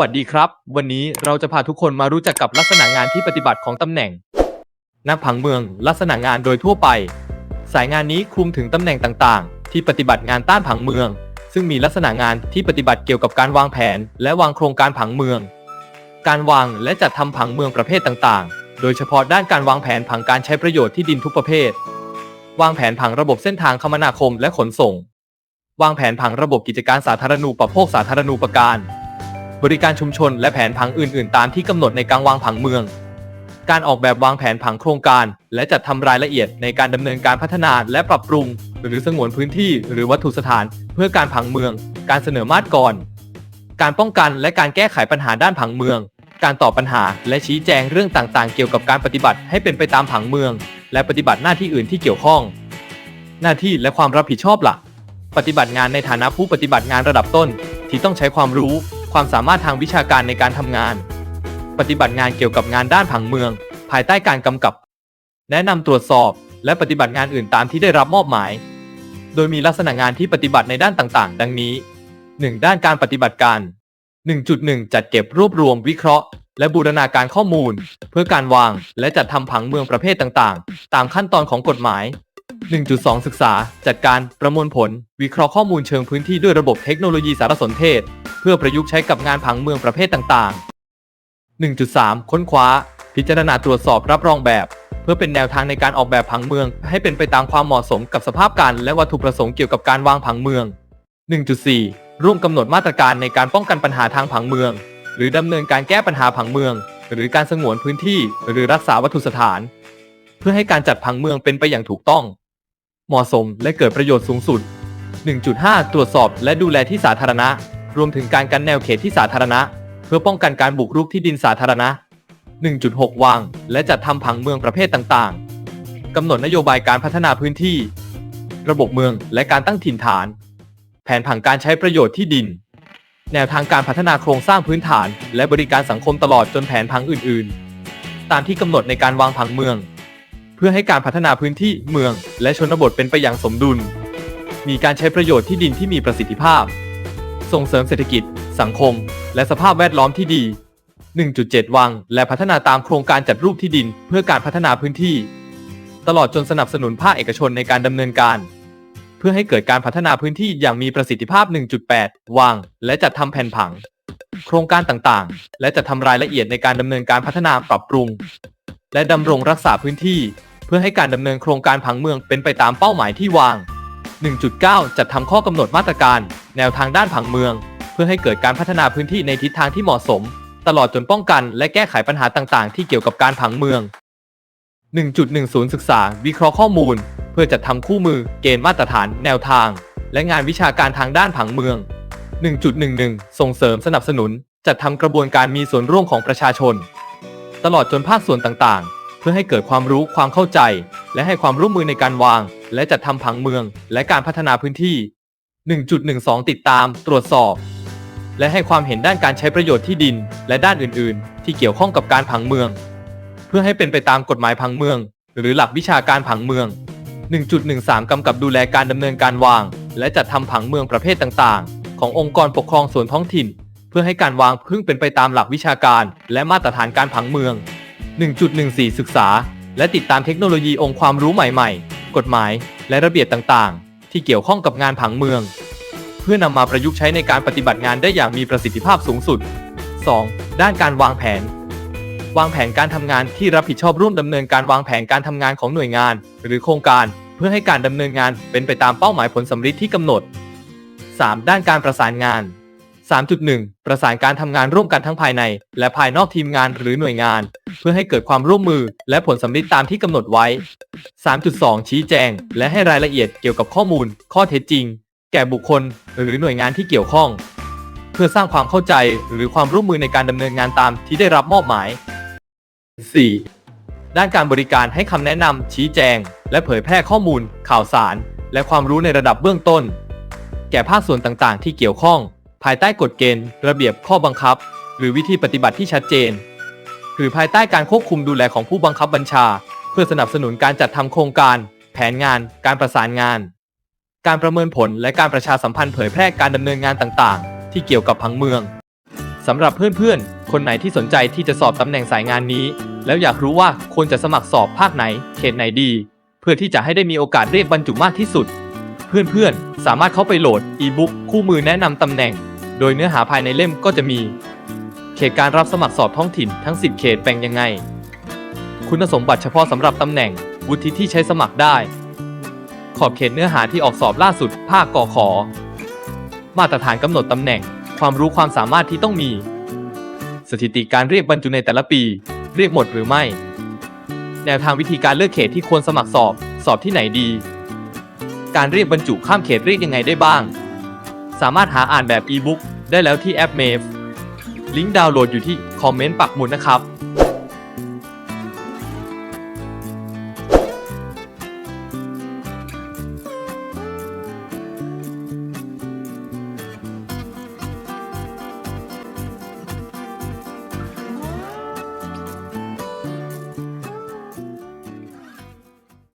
วัสดีครับ วันนี้เราจะพาทุกคนมารู้จักกับลักษณะงานที่ปฏิบัติของตำแหน่ง นักผังเมือง ลักษณะงานโดยทั่วไป สายงานนี้คลุมถึงตำแหน่งต่างๆ ที่ปฏิบัติงานต้านผังเมือง ซึ่งมีลักษณะงานที่ปฏิบัติเกี่ยวกับการวางแผน และวางโครงการผังเมือง การวางและจัดทำผังเมืองประเภทต่างๆ โดยเฉพาะด้านการวางแผนผังการใช้ประโยชน์ที่ดินทุกประเภท วางแผนผังระบบเส้นทางคมนาคมและขนส่ง วางแผนผังระบบกิจการสาธารณูปโภคสาธารณูปการ บริการชุมชนและแผนผังอื่นๆ ตามที่กำหนดในการวางผังเมือง การออกแบบวางแผนผังโครงการ และจัดทำรายละเอียดในการดำเนินการพัฒนาและปรับปรุง หรือสงวนพื้นที่หรือวัตถุสถานเพื่อการผังเมือง การเสนอมาตรกรการป้องกันและการแก้ไขปัญหาด้านผังเมือง การตอบปัญหาและชี้แจงเรื่องต่างๆ เกี่ยวกับการปฏิบัติให้เป็นไปตามผังเมือง และปฏิบัติหน้าที่อื่นที่เกี่ยวข้อง หน้าที่และความรับผิดชอบหลักปฏิบัติงานในฐานะผู้ปฏิบัติงานระดับต้น ที่ต้องใช้ความรู้ ความสามารถทางวิชาการในการทำงาน ปฏิบัติงานเกี่ยวกับงานด้านผังเมือง ภายใต้การกำกับ แนะนำตรวจสอบ และปฏิบัติงานอื่นตามที่ได้รับมอบหมาย โดยมีลักษณะงานที่ปฏิบัติในด้านต่างๆ ดังนี้ 1. ด้านการปฏิบัติการ 1.1 จัดเก็บรวบรวมวิเคราะห์ และบูรณาการข้อมูล เพื่อการวาง และจัดทำผังเมืองประเภทต่างๆ ตามขั้นตอนของกฎหมาย 1.2 ศึกษา จัดการประมวลผล วิเคราะห์ข้อมูลเชิงพื้นที่ด้วยระบบเทคโนโลยีสารสนเทศ พื่อประยุกต์ใช้กับงานผังเมืองประเภทต่างๆ 1.3 ค้นคว้า พิจารณาตรวจสอบรับรองแบบ เพื่อเป็นแนวทางในการออกแบบผังเมือง ให้เป็นไปตามความเหมาะสมกับสภาพการและวัตถุประสงค์เกี่ยวกับการวางผังเมือง 1.4 ร่วมกำหนดมาตรการในการป้องกันปัญหาทางผังเมือง หรือดำเนินการแก้ปัญหาผังเมือง หรือการสงวนพื้นที่ หรือรักษาวัตถุสถาน เพื่อให้การจัดผังเมืองเป็นไปอย่างถูกต้อง เหมาะสมและเกิดประโยชน์สูงสุด 1.5 ตรวจสอบและดูแลที่สาธารณะ รวมถึงการกันแนวเขตที่สาธารณะ เพื่อป้องกันการบุกรุกที่ดินสาธารณะ 1.6วางและจัดทำผังเมืองประเภทต่างๆ กำหนดนโยบายการพัฒนาพื้นที่ ระบบเมืองและการตั้งถิ่นฐาน แผนผังการใช้ประโยชน์ที่ดิน แนวทางการพัฒนาโครงสร้างพื้นฐาน และบริการสังคมตลอดจนแผนผังอื่น ๆ ตามที่กำหนดในการวางผังเมือง เพื่อให้การพัฒนาพื้นที่เมือง และชนบทเป็นไปอย่างสมดุล มีการใช้ประโยชน์ที่ดินที่มีประสิทธิภาพ ส่งเสริมเศรษฐกิจ สังคม และสภาพแวดล้อมที่ดี 1.7 วัง และพัฒนาตามโครงการจัดรูปที่ดิน เพื่อการพัฒนาพื้นที่ ตลอดจนสนับสนุนภาคเอกชนในการดำเนินการ เพื่อให้เกิดการพัฒนาพื้นที่อย่างมีประสิทธิภาพ 1.8วางและจัดทำแผนผัง โครงการต่างๆ และจัดทำรายละเอียดในการดำเนินการพัฒนาปรับปรุง และดำรงรักษาพื้นที่ เพื่อให้การดำเนินโครงการผังเมืองเป็นไปตามเป้าหมายที่วาง 1.9 จัดทำข้อกำหนดมาตรการ แนวทางด้านผังเมือง เพื่อให้เกิดการพัฒนาพื้นที่ในทิศทางที่เหมาะสม ตลอดจนป้องกันและแก้ไขปัญหาต่างๆ ที่เกี่ยวกับการผังเมือง 1.10 ศึกษา วิเคราะห์ข้อมูล เพื่อจัดทำคู่มือ เกณฑ์มาตรฐาน แนวทาง และงานวิชาการทางด้านผังเมือง 1.11 ส่งเสริมสนับสนุน จัดทำกระบวนการมีส่วนร่วมของประชาชน ตลอดจนภาคส่วนต่างๆ พื่อให้เกิดความรู้ความเข้าใจ และให้ความร่วมมือในการวาง และจัดทำผังเมือง และการพัฒนาพื้นที่ 1.12 ติดตาม ตรวจสอบ และให้ความเห็นด้านการใช้ประโยชน์ที่ดิน และด้านอื่น ๆ ที่เกี่ยวข้องกับการผังเมือง เพื่อให้เป็นไปตามกฎหมายผังเมือง หรือหลักวิชาการผังเมือง 1.13 กำกับดูแลการดำเนินการวาง และจัดทำผังเมืองประเภทต่าง ๆ ขององค์กรปกครองส่วนท้องถิ่น เพื่อให้การวางพึ่งเป็นไปตามหลักวิชาการ และมาตรฐานการผังเมือง 1.14 ศึกษา และติดตามเทคโนโลยีองค์ความรู้ใหม่ๆ กฎหมาย และระเบียบต่างๆ ที่เกี่ยวข้องกับงานผังเมือง เพื่อนำมาประยุกต์ใช้ในการปฏิบัติงานได้อย่างมีประสิทธิภาพสูงสุด 2. ด้านการวางแผน วางแผนการทำงานที่รับผิดชอบร่วมดำเนินการวางแผนการทำงานของหน่วยงาน หรือโครงการ เพื่อให้การดำเนินงานเป็นไปตามเป้าหมายผลสำฤทธิ์ที่กำหนด 3. ด้านการประสานงาน 3.1 ประสานการทำงานร่วมกันทั้งภายใน และภายนอกทีมงานหรือหน่วยงาน เพื่อให้เกิดความร่วมมือและผลสำฤทธิ์ตามที่กำหนดไว้ 3.2 ชี้แจง และให้รายละเอียดเกี่ยวกับข้อมูล ข้อเท็จจริง แก่บุคคล หรือหน่วยงานที่เกี่ยวข้อง เพื่อสร้างความเข้าใจหรือความร่วมมือในการดำเนินงานตามที่ได้รับมอบหมาย 4. ด้านการบริการให้คำแนะนำชี้แจง และเผยแพร่ข้อมูล ข่าวสาร และความรู้ในระดับเบื้องต้น แก่ภาคส่วนต่างๆ ที่เกี่ยวข้อง ภายใต้กฎเกณฑ์ ระเบียบข้อบังคับ หรือวิธีปฏิบัติที่ชัดเจน หรือภายใต้การควบคุมดูแลของผู้บังคับบัญชา เพื่อสนับสนุนการจัดทำโครงการ แผนงาน การประสานงาน การประเมินผลและการประชาสัมพันธ์เผยแพร่การดำเนินงานต่างๆ ที่เกี่ยวกับผังเมืองสำหรับเพื่อนๆ คนไหนที่สนใจที่จะสอบตำแหน่งสายงานนี้ แล้วอยากรู้ว่าควรจะสมัครสอบภาคไหน เขตไหนดี เพื่อที่จะให้ได้มีโอกาสเรียกบรรจุมากที่สุด เพื่อนๆ สามารถเข้าไปโหลดอีบุ๊กคู่มือแนะนำตำแหน่ง โดยเนื้อหาภายในเล่มก็จะมี เขตการรับสมัครสอบท้องถิ่นทั้ง 10 เขตแบ่งยังไง คุณสมบัติเฉพาะสำหรับตำแหน่ง วุฒิที่ใช้สมัครได้ ขอบเขตเนื้อหาที่ออกสอบล่าสุด ภาคกอขอ มาตรฐานกำหนดตำแหน่ง ความรู้ความสามารถที่ต้องมี สถิติการเรียกบรรจุในแต่ละปี เรียกหมดหรือไม่ แนวทางวิธีการเลือกเขตที่ควรสมัครสอบ สอบที่ไหนดี การเรียกบรรจุข้ามเขตเรียกยังไงได้บ้าง สามารถหาอ่านแบบอีบุ๊กได้แล้วที่แอป m a v e ลิงก์ดาวน์โหลดอยู่ที่คอมเมนต์ปักหมุดนะครับ